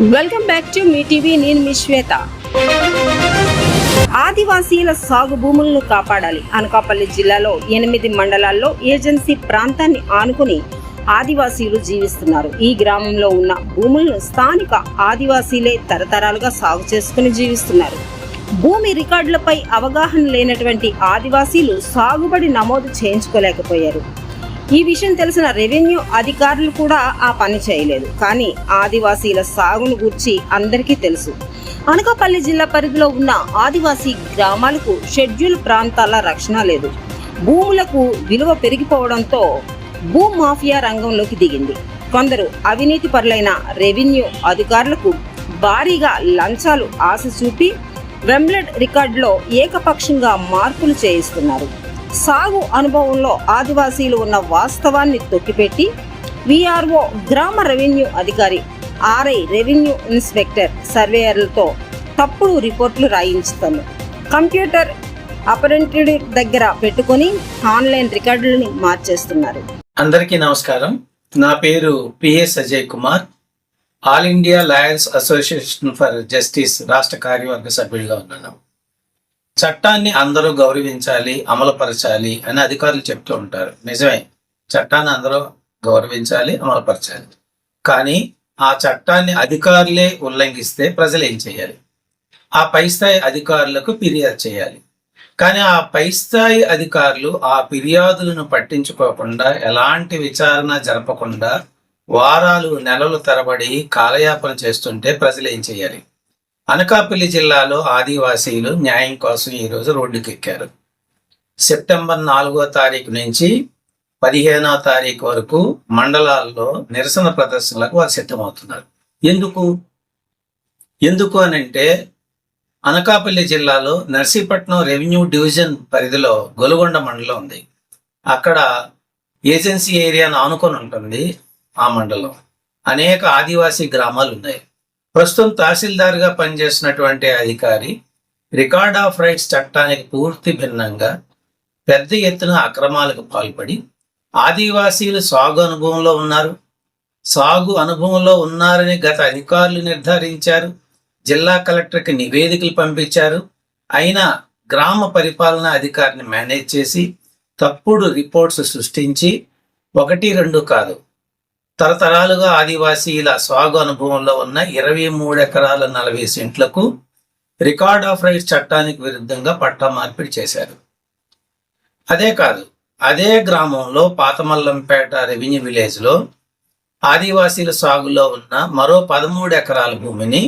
Welcome back to మీ TV నేను మీ శ్వేత. ఆదివాసీల సాగు భూములను కాపాడాలి. అనకాపల్లి జిల్లాలో ఎనిమిది మండలాల్లో ఏజెన్సీ ప్రాంతాన్ని ఆనుకుని ఆదివాసీలు జీవిస్తున్నారు. ఈ గ్రామంలో ఉన్న భూములను స్థానిక ఆదివాసీలే తరతరాలుగా సాగు చేసుకుని జీవిస్తున్నారు. భూమి రికార్డులపై అవగాహన లేనటువంటి ఆదివాసీలు సాగుబడి నమోదు చేయించుకోలేకపోయారు. ఈ విషయం తెలిసిన రెవెన్యూ అధికారులు కూడా ఆ పని చేయలేదు. కానీ ఆదివాసీల సాగును గూర్చి అందరికీ తెలుసు. అనకాపల్లి జిల్లా పరిధిలో ఉన్న ఆదివాసీ గ్రామాలకు షెడ్యూల్ ప్రాంతాల రక్షణ లేదు. భూములకు విలువ పెరిగిపోవడంతో భూ మాఫియా రంగంలోకి దిగింది. కొందరు అవినీతి పరులైన రెవెన్యూ అధికారులకు భారీగా లంచాలు ఆశ చూపి వెంబ్లెడ్ రికార్డులో ఏకపక్షంగా మార్పులు చేయిస్తున్నారు. సాగు అనుభవంలో ఆదివాసీలు ఉన్న వాస్తవాన్ని తొక్కిపెట్టి విఆర్ఓ గ్రామ రెవెన్యూ అధికారి ఆర్ఐ రెవెన్యూ ఇన్స్పెక్టర్ సర్వేయర్లతో తప్పుడు రిపోర్ట్లు రాయించుతాను. కంప్యూటర్ అపరెంటెడ్ దగ్గర పెట్టుకొని ఆన్లైన్ రికార్డులను మార్చేస్తున్నారు. అందరికీ నమస్కారం. నా పేరు PS Ajay Kumar. All India lawyers association for justice రాష్ట్ర కార్యవర్గ సభ్యుడిగా ఉన్నాను. చట్టాన్ని అందరూ గౌరవించాలి అమలుపరచాలి అని అధికారులు చెప్తూ ఉంటారు. నిజమే చట్టాన్ని అందరూ గౌరవించాలి అమలుపరచాలి. కానీ ఆ చట్టాన్ని అధికారులే ఉల్లంఘిస్తే ప్రజలు ఏం చేయాలి? ఆ పై స్థాయి అధికారులకు ఫిర్యాదు చేయాలి. కానీ ఆ పై స్థాయి అధికారులు ఆ ఫిర్యాదులను పట్టించుకోకుండా ఎలాంటి విచారణ జరపకుండా వారాలు నెలలు తరబడి కాలయాపన చేస్తుంటే ప్రజలు ఏం చేయాలి? అనకాపల్లి జిల్లాలో ఆదివాసీలు న్యాయం కోసం ఈరోజు రోడ్డుకెక్కారు. సెప్టెంబర్ నాలుగో తారీఖు నుంచి పదిహేనో తారీఖు వరకు మండలాల్లో నిరసన ప్రదర్శనలకు వారు సిద్ధమవుతున్నారు. ఎందుకు? ఎందుకు అని అంటే అనకాపల్లి జిల్లాలో నర్సీపట్నం రెవెన్యూ డివిజన్ పరిధిలో గొలుగొండ మండలం ఉంది. అక్కడ ఏజెన్సీ ఏరియాను ఆనుకొని ఉంటుంది ఆ మండలం. అనేక ఆదివాసీ గ్రామాలు ఉన్నాయి. ప్రస్తుతం తహసీల్దార్గా పనిచేసినటువంటి అధికారి రికార్డ్ ఆఫ్ రైట్స్ చట్టానికి పూర్తి భిన్నంగా పెద్ద ఎత్తున అక్రమాలకు పాల్పడి ఆదివాసీలు సాగు అనుభవంలో ఉన్నారు. సాగు అనుభవంలో ఉన్నారని గత అధికారులు నిర్ధారించారు. జిల్లా కలెక్టర్కి నివేదికలు పంపించారు. అయినా గ్రామ పరిపాలనా అధికారిని మేనేజ్ చేసి తప్పుడు రిపోర్ట్స్ సృష్టించి ఒకటి రెండు కాదు తరతరాలుగా ఆదివాసీల సాగు అనుభవంలో ఉన్న ఇరవై మూడు ఎకరాల నలభై సెంట్లకు రికార్డ్ ఆఫ్ రైట్స్ చట్టానికి విరుద్ధంగా పట్టా మార్పిడి చేశారు. అదే కాదు అదే గ్రామంలో పాతమల్లంపేట రెవెన్యూ విలేజ్లో ఆదివాసీల సాగులో ఉన్న మరో పదమూడు ఎకరాల భూమిని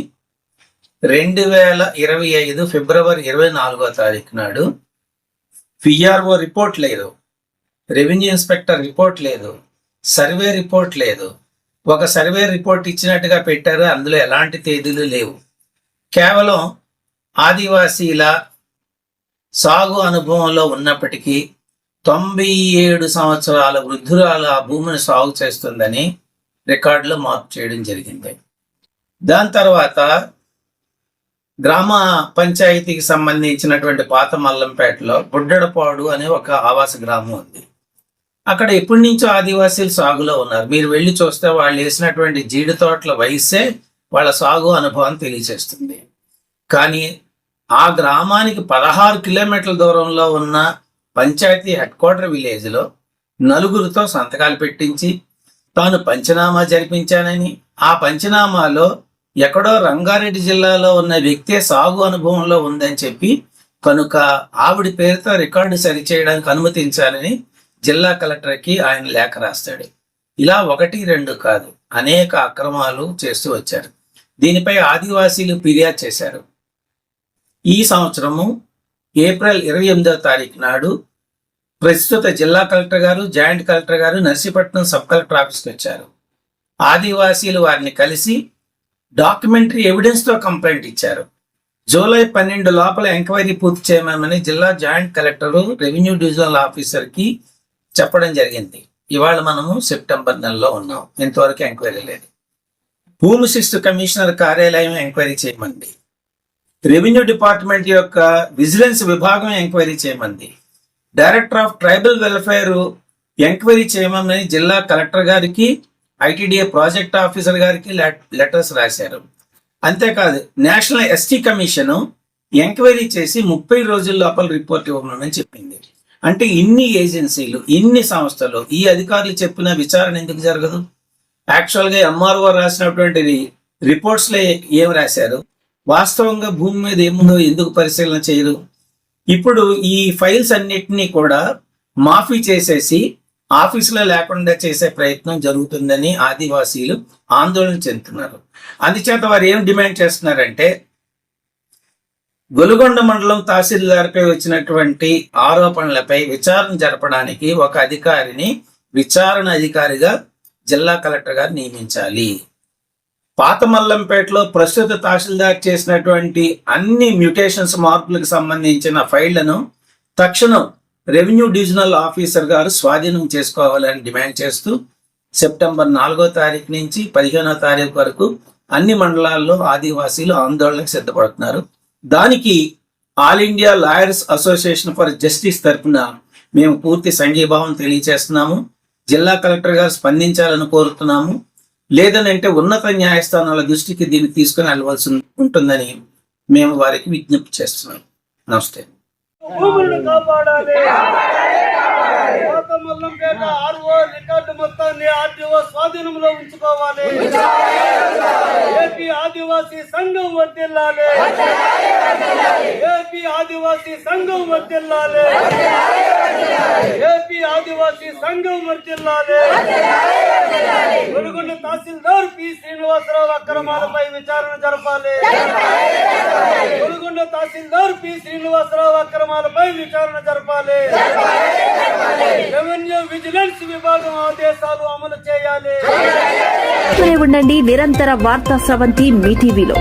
రెండు వేల ఇరవై ఐదు ఫిబ్రవరి ఇరవై నాలుగో తారీఖు నాడు పిఆర్ఓ రిపోర్ట్ లేదు రెవెన్యూ ఇన్స్పెక్టర్ రిపోర్ట్ లేదు సర్వే రిపోర్ట్ లేదు. ఒక సర్వే రిపోర్ట్ ఇచ్చినట్టుగా పెట్టారు అందులో ఎలాంటి తేదీలు లేవు. కేవలం ఆదివాసీల సాగు అనుభవంలో ఉన్నప్పటికీ తొంభై ఏడు సంవత్సరాల వృద్ధురాలు ఆ భూమిని సాగు చేస్తుందని రికార్డులో మార్పు చేయడం జరిగింది. దాని తర్వాత గ్రామ పంచాయతీకి సంబంధించినటువంటి పాత మల్లంపేటలో బుడ్డడపాడు అనే ఒక ఆవాస గ్రామం ఉంది. అక్కడ ఎప్పటి నుంచో ఆదివాసీలు సాగులో ఉన్నారు. మీరు వెళ్ళి చూస్తే వాళ్ళు వేసినటువంటి జీడి తోటల వయస్సే వాళ్ళ సాగు అనుభవం తెలియజేస్తుంది కానీ ఆ గ్రామానికి పదహారు కిలోమీటర్ల దూరంలో ఉన్న పంచాయతీ హెడ్ క్వార్టర్ విలేజ్లో నలుగురితో సంతకాలు పెట్టించి తాను పంచనామా జరిపించానని ఆ పంచనామాలో ఎక్కడో రంగారెడ్డి జిల్లాలో ఉన్న వ్యక్తే సాగు అనుభవంలో ఉందని చెప్పి కనుక ఆవిడ పేరుతో రికార్డు సరిచేయడానికి అనుమతించాలని జిల్లా కలెక్టర్కి ఆయన లేఖ రాస్తాడు. ఇలా ఒకటి రెండు కాదు అనేక అక్రమాలు చేస్తూ వచ్చారు. దీనిపై ఆదివాసీలు ఫిర్యాదు చేశారు. ఈ సంవత్సరము ఏప్రిల్ ఇరవై ఎనిమిదవ తారీఖు నాడు ప్రస్తుత జిల్లా కలెక్టర్ గారు జాయింట్ కలెక్టర్ గారు నర్సీపట్నం సబ్ కలెక్టర్ ఆఫీస్కి వచ్చారు. ఆదివాసీలు వారిని కలిసి డాక్యుమెంటరీ ఎవిడెన్స్తో కంప్లైంట్ ఇచ్చారు. జూలై పన్నెండు లోపల ఎంక్వైరీ పూర్తి చేయమని జిల్లా జాయింట్ కలెక్టరు రెవెన్యూ డివిజనల్ ఆఫీసర్కి చెప్పడం జరిగింది. ఇవాళ మనము సెప్టెంబర్ నెలలో ఉన్నాం. ఇంతవరకు ఎంక్వైరీ లేదు. భూమి శిస్తు కమిషనర్ కార్యాలయం ఎంక్వైరీ చేయమంది. రెవెన్యూ డిపార్ట్మెంట్ యొక్క విజిలెన్స్ విభాగం enquiry చేయమంది. Director of tribal welfare enquiry చేయమని జిల్లా కలెక్టర్ గారికి ఐటీడీఏ ప్రాజెక్ట్ ఆఫీసర్ గారికి లెటర్స్ రాశారు. అంతేకాదు నేషనల్ ఎస్టీ కమిషన్ ఎంక్వైరీ చేసి ముప్పై రోజుల లోపల రిపోర్ట్ ఇవ్వమని చెప్పింది. అంటే ఇన్ని ఏజెన్సీలు ఇన్ని సంస్థలు ఈ అధికారులు చెప్పిన విచారణ ఎందుకు జరగదు? యాక్చువల్గా ఎంఆర్ఓ రాసినటువంటి రిపోర్ట్స్లో ఏం రాశారు? వాస్తవంగా భూమి మీద ఏముందో ఎందుకు పరిశీలన చేయరు? ఇప్పుడు ఈ ఫైల్స్ అన్నిటినీ కూడా మాఫీ చేసేసి ఆఫీసులో లేకుండా చేసే ప్రయత్నం జరుగుతుందని ఆదివాసీలు ఆందోళన చెందుతున్నారు. అందుచేత వారు ఏం డిమాండ్ చేస్తున్నారంటే గొలుగొండ మండలం తహసీల్దార్పై వచ్చినటువంటి ఆరోపణలపై విచారణ జరపడానికి ఒక అధికారిని విచారణ అధికారిగా జిల్లా కలెక్టర్ గారు నియమించాలి. పాత మల్లంపేటలో ప్రస్తుత తహసీల్దార్ చేసినటువంటి అన్ని మ్యూటేషన్స్ మార్పులకు సంబంధించిన ఫైళ్ళను తక్షణం రెవెన్యూ డివిజనల్ ఆఫీసర్ గారు స్వాధీనం చేసుకోవాలని డిమాండ్ చేస్తూ సెప్టెంబర్ నాలుగో తారీఖు నుంచి పదిహేనో తారీఖు వరకు అన్ని మండలాల్లో ఆదివాసీలు ఆందోళనకు సిద్ధపడుతున్నారు. దానికి all India lawyers association for justice తరఫున మేము పూర్తి సంఘీభావం తెలియజేస్తున్నాము జిల్లా కలెక్టర్ గారు స్పందించాలని కోరుతున్నాము. లేదనంటే ఉన్నత న్యాయస్థానాల దృష్టికి దీన్ని తీసుకుని వెళ్ళవలసి ఉంటుందని మేము వారికి విజ్ఞప్తి చేస్తున్నాం. నమస్తే. భూములను కాపాడాలి పాత మల్లంపేట ఆర్ఓ రికార్డు మొత్తాన్ని ఆర్టీఓ స్వాధీనంలో ఉంచుకోవాలి. ఏపీ ఆదివాసీ సంఘం వర్దిల్లాలి ఏపీ ఆదివాసీ సంఘం వర్దిల్లాలి ఏపీ ఆదివాసీ సంఘం వర్దిల్లాలి వెలుగొండ తహసీల్దార్ పి శ్రీనివాసరావు అక్రమాలపై విచారణ జరపాలి. వెలుగొండ తహసీల్దార్ పి. శ్రీనివాసరావు అక్రమాలపై విచారణ జరపాలి. రెవెన్యూ విజిలెన్స్ విభాగం ఆదేశాలు అమలు చేయాలి. ఉండండి. నిరంతర వార్తా స్రవంతి మీ టీవీలో.